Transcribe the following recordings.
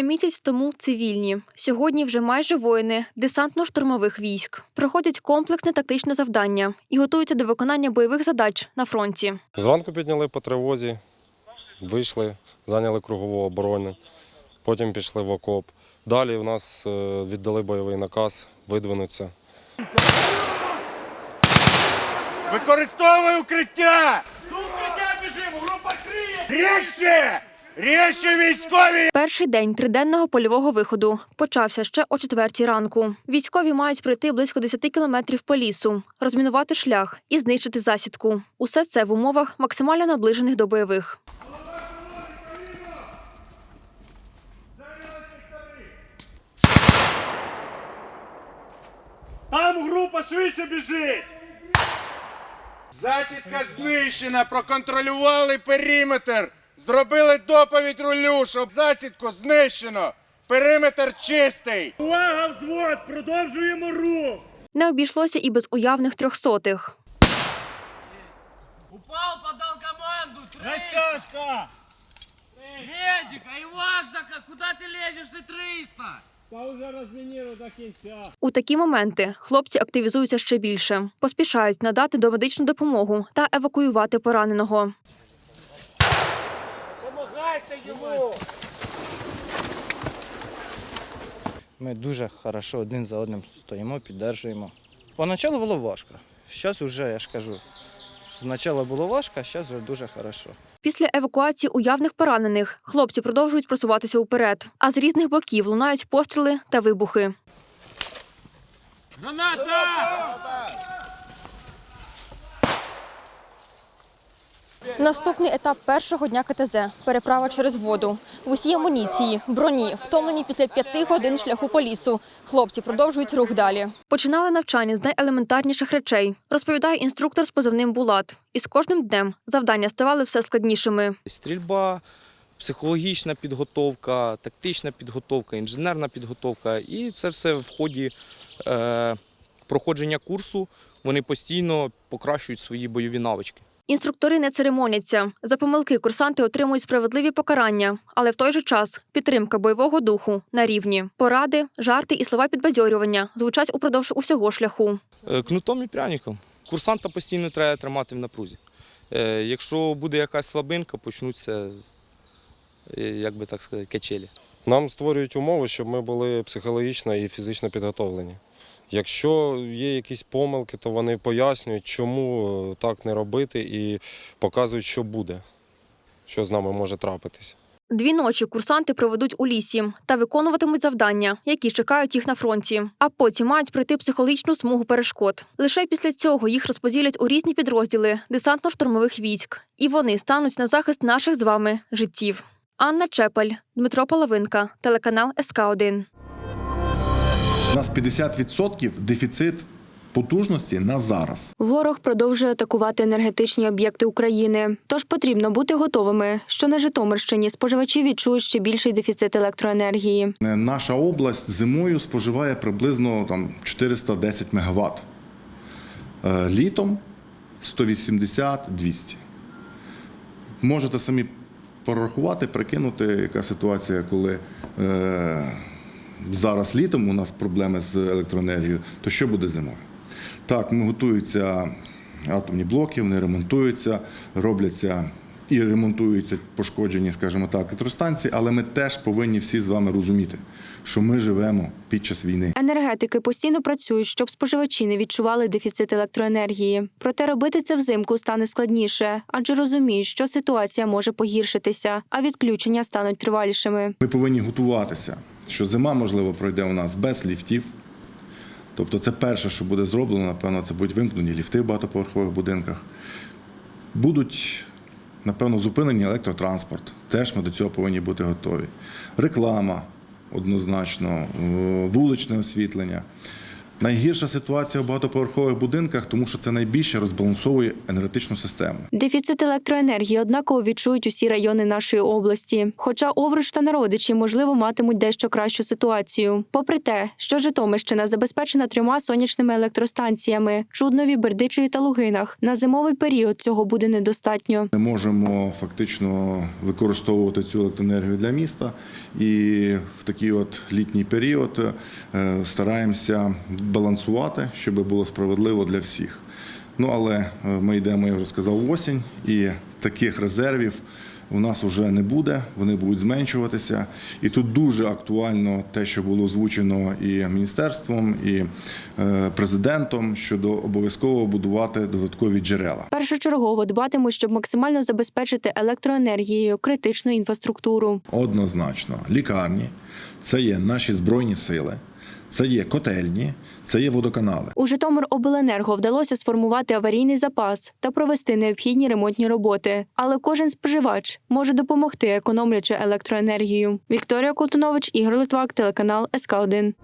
Ще місяць тому цивільні. Сьогодні вже майже воїни десантно-штурмових військ. Проходять комплексне тактичне завдання і готуються до виконання бойових задач на фронті. Зранку підняли по тривозі, вийшли, зайняли кругову оборону, потім пішли в окоп. Далі в нас е, віддали бойовий наказ видвинутися. Використовуй укриття! До укриття біжимо, група криє! Ріжте! Ріжте військові! Перший день триденного польового виходу почався ще о четвертій ранку. Військові мають пройти близько 10 кілометрів по лісу, розмінувати шлях і знищити засідку. Усе це в умовах максимально наближених до бойових. Там група швидше біжить! Засідка знищена, проконтролювали периметр. Зробили доповідь рулю, щоб засідку знищено. Периметр чистий. Увага, взвод! Продовжуємо рух! Не обійшлося і без уявних трьохсотих. Упал, подал команду! Растяжка! Медик, а Ивакзака, куда ты лезешь, ты 300? У такі моменти хлопці активізуються ще більше, поспішають надати домедичну допомогу та евакуювати пораненого. Ми дуже хорошо один за одним стоїмо, піддержуємо. Поначалу було важко. Зараз вже, я ж кажу, спочатку було важко, а зараз вже дуже хорошо. Після евакуації уявних поранених хлопці продовжують просуватися уперед, а з різних боків лунають постріли та вибухи. Граната! Наступний етап першого дня КТЗ переправа через воду. В усій амуніції, броні, втомлені після п'яти годин шляху по лісу. Хлопці продовжують рух далі. Починали навчання з найелементарніших речей, розповідає інструктор з позивним Булат. І з кожним днем завдання ставали все складнішими. Стрільба, психологічна підготовка, тактична підготовка, інженерна підготовка. І це все в ході е, проходження курсу. Вони постійно покращують свої бойові навички. Інструктори не церемоняться. За помилки курсанти отримують справедливі покарання, але в той же час підтримка бойового духу на рівні. Поради, жарти і слова підбадьорювання звучать упродовж усього шляху. Е, Кнутом і пряником. Курсанта постійно треба тримати в напрузі. Е, Якщо буде якась слабинка, почнуться, е, як би так сказати, качелі. Нам створюють умови, щоб ми були психологічно і фізично підготовлені. Якщо є якісь помилки, то вони пояснюють, чому е, так не робити, і показують, що буде, що з нами може трапитися. Дві ночі курсанти проведуть у лісі та виконуватимуть завдання, які чекають їх на фронті. А потім мають пройти психологічну смугу перешкод. Лише після цього їх розподілять у різні підрозділи десантно-штурмових військ, і вони стануть на захист наших з вами життів. Анна Чепель, Дмитро Половинка, телеканал СК 1 У нас 50% дефіцит потужності на зараз. Ворог продовжує атакувати енергетичні об'єкти України. Тож потрібно бути готовими, що на Житомирщині споживачі відчують ще більший дефіцит електроенергії. Е, Наша область зимою споживає приблизно там 410 МВт. Е, Літом 180-200. Можете самі порахувати, прикинути, яка ситуація, коли е, зараз літом у нас проблеми з електроенергією, то що буде зимою? Так, ми готуються атомні блоки, вони ремонтуються, робляться і ремонтуються пошкоджені, скажімо так, електростанції, але ми теж повинні всі з вами розуміти, що ми живемо під час війни. Енергетики постійно працюють, щоб споживачі не відчували дефіцит електроенергії. Проте робити це взимку стане складніше, адже розуміють, що ситуація може погіршитися, а відключення стануть тривалішими. Ми повинні готуватися, що зима, можливо, пройде у нас без ліфтів. Тобто, це перше, що буде зроблено, напевно, це будуть вимкнені ліфти в багатоповерхових будинках. Будуть, напевно, зупинені електротранспорт. Теж ми до цього повинні бути готові. Реклама однозначно, вуличне освітлення. Найгірша ситуація в багатоповерхових будинках, тому що це найбільше розбалансовує енергетичну систему. Дефіцит електроенергії однаково відчують усі райони нашої області. Хоча Овруч та народичі, можливо, матимуть дещо кращу ситуацію. Попри те, що Житомирщина забезпечена трьома сонячними електростанціями Чуднові, Бердичеві та Лугинах, на зимовий період цього буде недостатньо. Ми можемо фактично використовувати цю електроенергію для міста, і в такий от літній період е, стараємося балансувати, щоб було справедливо для всіх. Ну але е, ми йдемо, я вже сказав, в осінь, і таких резервів у нас вже не буде, вони будуть зменшуватися. І тут дуже актуально те, що було озвучено і міністерством, і е, президентом щодо обов'язково будувати додаткові джерела. Першочергово дбатимуть, щоб максимально забезпечити електроенергією критичну інфраструктуру. Однозначно, лікарні це є наші збройні сили, це є котельні, це є водоканали. У Житомиробленерго вдалося сформувати аварійний запас та провести необхідні ремонтні роботи. Але кожен споживач може допомогти, економлячи електроенергію. Вікторія Колтунович, Ігор Литвак, телеканал СК 1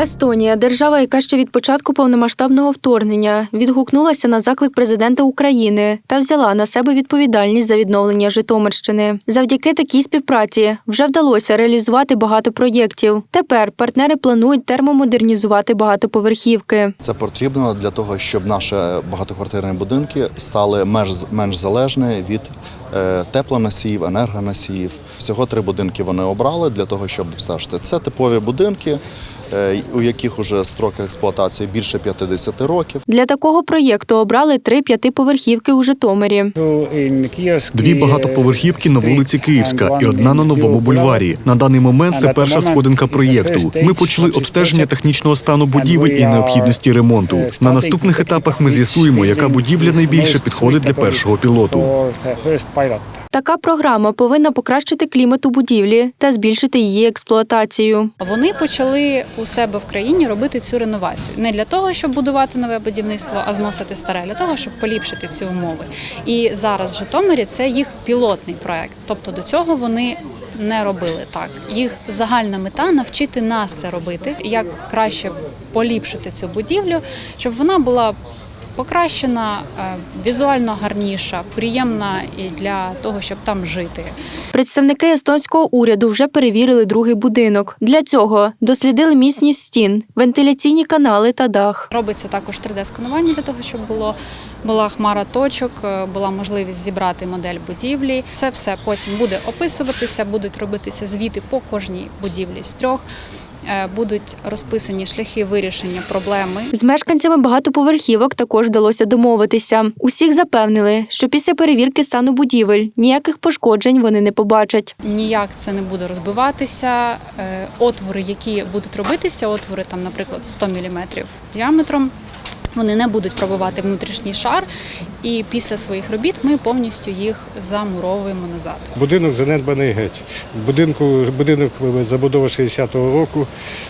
Естонія, держава, яка ще від початку повномасштабного вторгнення відгукнулася на заклик президента України та взяла на себе відповідальність за відновлення Житомирщини. Завдяки такій співпраці вже вдалося реалізувати багато проєктів. Тепер партнери планують термомодернізувати багатоповерхівки. Це потрібно для того, щоб наші багатоквартирні будинки стали менш, менш залежні від е, теплоносіїв, енергоносіїв. Всього три будинки вони обрали для того, щоб обстежити. Це типові будинки, у яких уже строк експлуатації більше 50 років. Для такого проєкту обрали три п'ятиповерхівки у Житомирі. Дві багатоповерхівки на вулиці Київська і одна на новому бульварі. На даний момент це перша сходинка проєкту. Ми почали обстеження технічного стану будівель і необхідності ремонту. На наступних етапах ми з'ясуємо, яка будівля найбільше підходить для першого пілоту. Така програма повинна покращити клімат у будівлі та збільшити її експлуатацію. Вони почали у себе в країні робити цю реновацію не для того, щоб будувати нове будівництво, а зносити старе, для того, щоб поліпшити ці умови. І зараз в Житомирі це їх пілотний проект. Тобто до цього вони не робили так. Їх загальна мета навчити нас це робити, як краще поліпшити цю будівлю, щоб вона була. Покращена, е, візуально гарніша, приємна і для того, щоб там жити. Представники естонського уряду вже перевірили другий будинок. Для цього дослідили міцність стін, вентиляційні канали та дах. Робиться також 3D-сканування для того, щоб було була хмара точок, е, була можливість зібрати модель будівлі. Це все потім буде описуватися, будуть робитися звіти по кожній будівлі з трьох. Е, Будуть розписані шляхи вирішення проблеми. З мешканцями багатоповерхівок також вдалося домовитися. Усіх запевнили, що після перевірки стану будівель ніяких пошкоджень вони не побачать. Ніяк це не буде розбиватися. Е, Отвори, які будуть робитися, отвори там, наприклад, 100 мм діаметром. Вони не будуть пробувати внутрішній шар, і після своїх робіт ми повністю їх замуровуємо назад. Будинок занедбаний геть. Будинку, будинок забудова 60-го року,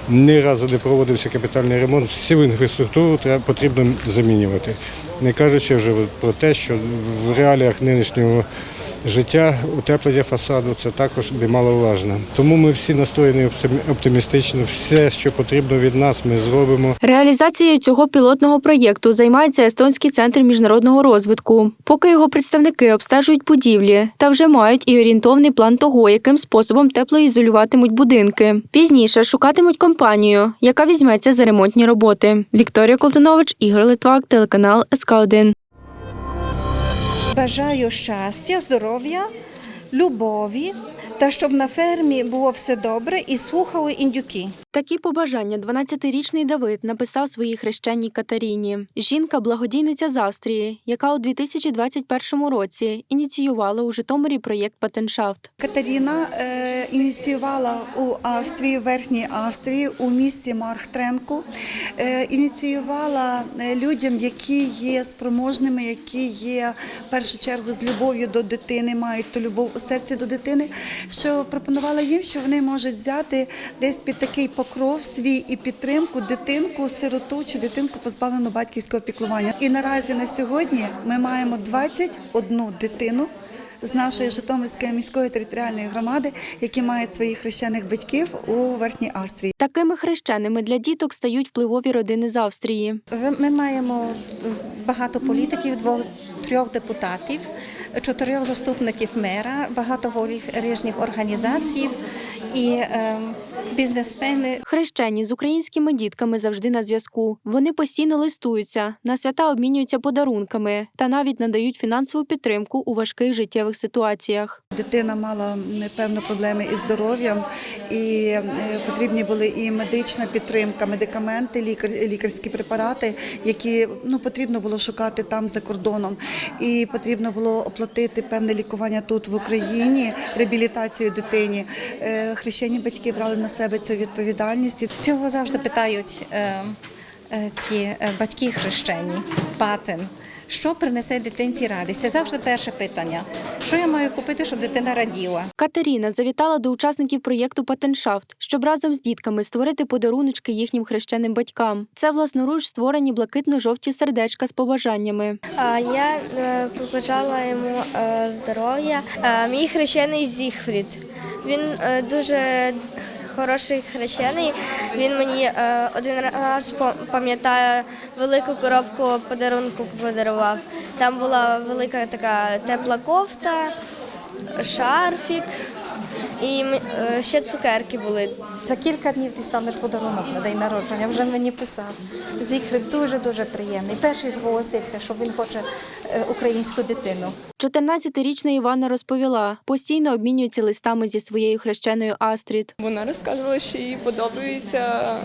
ні разу не проводився капітальний ремонт. Всю інфраструктуру треба, потрібно замінювати. Не кажучи вже про те, що в реаліях нинішнього життя утеплення фасаду це також немаловажно. Тому ми всі настроєні оптимістично. Все, що потрібно від нас, ми зробимо. Реалізацією цього пілотного проєкту займається Естонський центр міжнародного розвитку. Поки його представники обстежують будівлі та вже мають і орієнтовний план того, яким способом теплоізолюватимуть будинки. Пізніше шукатимуть компанію, яка візьметься за ремонтні роботи. Вікторія Колтунович, Ігор Литвак, телеканал СК 1 Бажаю щастя, здоров'я, любові та щоб на фермі було все добре і слухали індюки. Такі побажання 12-річний Давид написав своїй хрещенній Катаріні. Жінка благодійниця з Австрії, яка у 2021 році ініціювала у Житомирі проєкт Патеншафт. Катерина е, ініціювала у Австрії, Верхній Австрії, у місті Мархтренку. Е, ініціювала е, людям, які є спроможними, які є в першу чергу з любов'ю до дитини, мають ту любов серці до дитини. Що пропонувала їм, що вони можуть взяти десь під такий покров свій і підтримку дитинку, сироту чи дитинку позбавлену батьківського піклування. І наразі на сьогодні ми маємо 21 дитину з нашої Житомирської міської територіальної громади, які мають своїх хрещених батьків у Верхній Австрії. Такими хрещеними для діток стають впливові родини з Австрії. Ми маємо багато політиків, двох трьох депутатів, чотирьох заступників мера, багато голів різних організацій і е, бізнесмени. Хрещені з українськими дітками завжди на зв'язку. Вони постійно листуються, на свята обмінюються подарунками та навіть надають фінансову підтримку у важких життєвих ситуаціях. Дитина мала певно проблеми із здоров'ям, і е, потрібні були і медична підтримка, медикаменти, лікар, лікарські препарати, які ну потрібно було шукати там за кордоном. І потрібно було оплатити певне лікування тут в Україні, реабілітацію дитині. Хрещені батьки брали на себе цю відповідальність. Цього завжди питають е, е, ці е, батьки хрещені, патен. Що принесе дитинці радість? Це завжди перше питання. Що я маю купити, щоб дитина раділа? Катерина завітала до учасників проєкту Патеншафт, щоб разом з дітками створити подаруночки їхнім хрещеним батькам. Це власноруч створені блакитно-жовті сердечка з побажаннями. Я е, побажала йому е, здоров'я. Е, Мій хрещений Зігфрід. Він дуже хороший хрещений. Він мені е, один раз пам- пам'ятаю велику коробку подарунку подарував. Там була велика така тепла кофта, шарфік і е, ще цукерки були. За кілька днів ти станеш подарунок на день народження. Вже мені писав. Зігфрид дуже дуже приємний. Перший зголосився, що він хоче е, українську дитину. 14-річна Івана розповіла, постійно обмінюється листами зі своєю хрещеною Астрід. Вона розказувала, що їй подобаються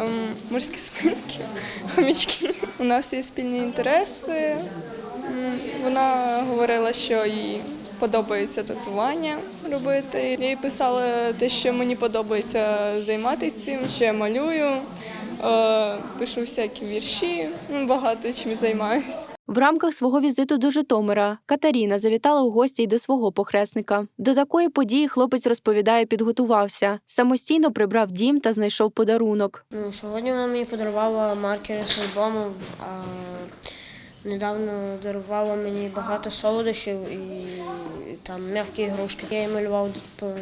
ем, морські спинки, хомячки. У нас є спільні інтереси. Вона говорила, що їй подобається татування робити. Я їй писала те, що мені подобається займатися цим, що я малюю, е, пишу всякі вірші, ну, багато чим займаюся. В рамках свого візиту до Житомира Катерина завітала у гості й до свого похресника. До такої події хлопець розповідає, підготувався. Самостійно прибрав дім та знайшов подарунок. Ну, сьогодні вона мені подарувала маркери з альбому, а недавно дарувала мені багато солодощів і там м'які ігрушки. Я їй малював по-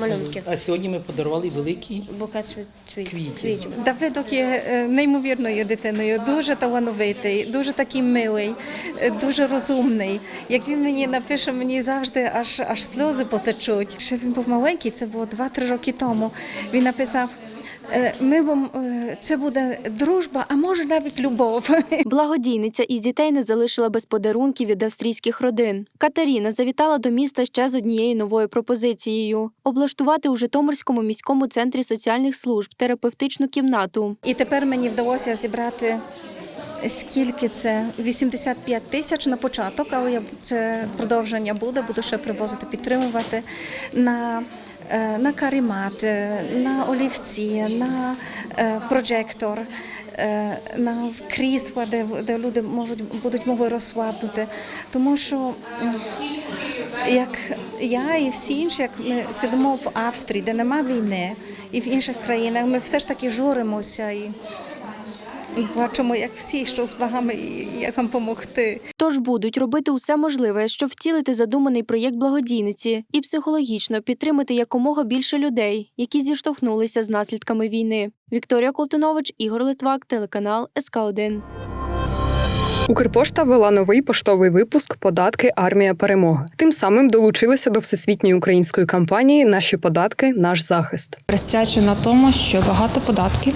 малюнки. А сьогодні ми подарували великий Букет квітів. Давидок є е, неймовірною дитиною, дуже талановитий, дуже такий милий, е, дуже розумний. Як він мені напише, мені завжди аж аж сльози потечуть. Ще він був маленький, це було 2-3 роки тому. Він написав. Е, Ми бом- е, це буде дружба, а може навіть любов. Благодійниця і дітей не залишила без подарунків від австрійських родин. Катерина завітала до міста ще з однією новою пропозицією облаштувати у Житомирському міському центрі соціальних служб терапевтичну кімнату. І тепер мені вдалося зібрати скільки це 85 тисяч на початок, але це продовження буде, буду ще привозити, підтримувати на. Е, На каремат, е, на олівці, на е, прожектор, на крісла, де, де люди можуть будуть могли розслабнути. Тому що як я і всі інші, як ми сидимо в Австрії, де нема війни, і в інших країнах, ми все ж таки журимося і бачимо, як всі, що з вагами, і як вам допомогти. Тож будуть робити усе можливе, щоб втілити задуманий проєкт благодійниці і психологічно підтримати якомога більше людей, які зіштовхнулися з наслідками війни. Вікторія Колтунович, Ігор Литвак, телеканал СК 1 Укрпошта вела новий поштовий випуск Податки Армія перемоги. Тим самим долучилася до всесвітньої української кампанії Наші податки, наш захист. присвячена тому, що багато податків,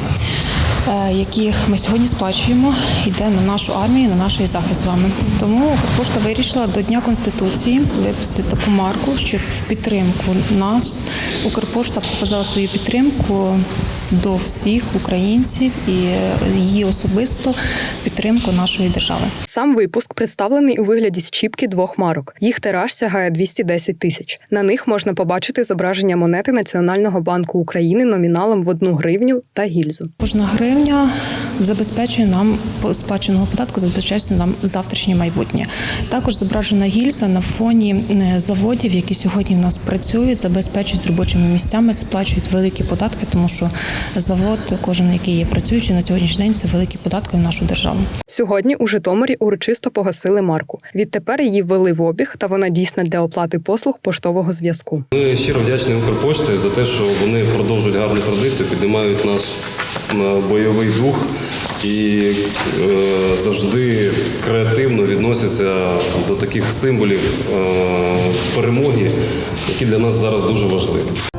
е, які ми сьогодні сплачуємо, йде на нашу армію, на наш захист з вами. Тому Укрпошта вирішила до Дня Конституції випустити таку марку, щоб в підтримку нас Укрпошта показала свою підтримку до всіх українців і її особисто підтримку нашої держави. Сам випуск представлений у вигляді щіпки двох марок. Їх тираж сягає 210 тисяч. На них можна побачити зображення монети Національного банку України номіналом в одну гривню та гільзу. Кожна гривня забезпечує нам сплаченого податку, забезпечує нам завтрашнє майбутнє. Також зображена гільза на фоні е, заводів, які сьогодні в нас працюють, забезпечують робочими місцями, сплачують великі податки, тому що Завод, кожен, який є працюючий на сьогоднішній день, це великі податки в нашу державу. Сьогодні у Житомирі урочисто погасили марку. Відтепер її ввели в обіг, та вона дійсна для оплати послуг поштового зв'язку. Ми щиро вдячні Укрпошті за те, що вони продовжують гарну традицію, піднімають наш бойовий дух і е, завжди креативно відносяться до таких символів е, перемоги, які для нас зараз дуже важливі.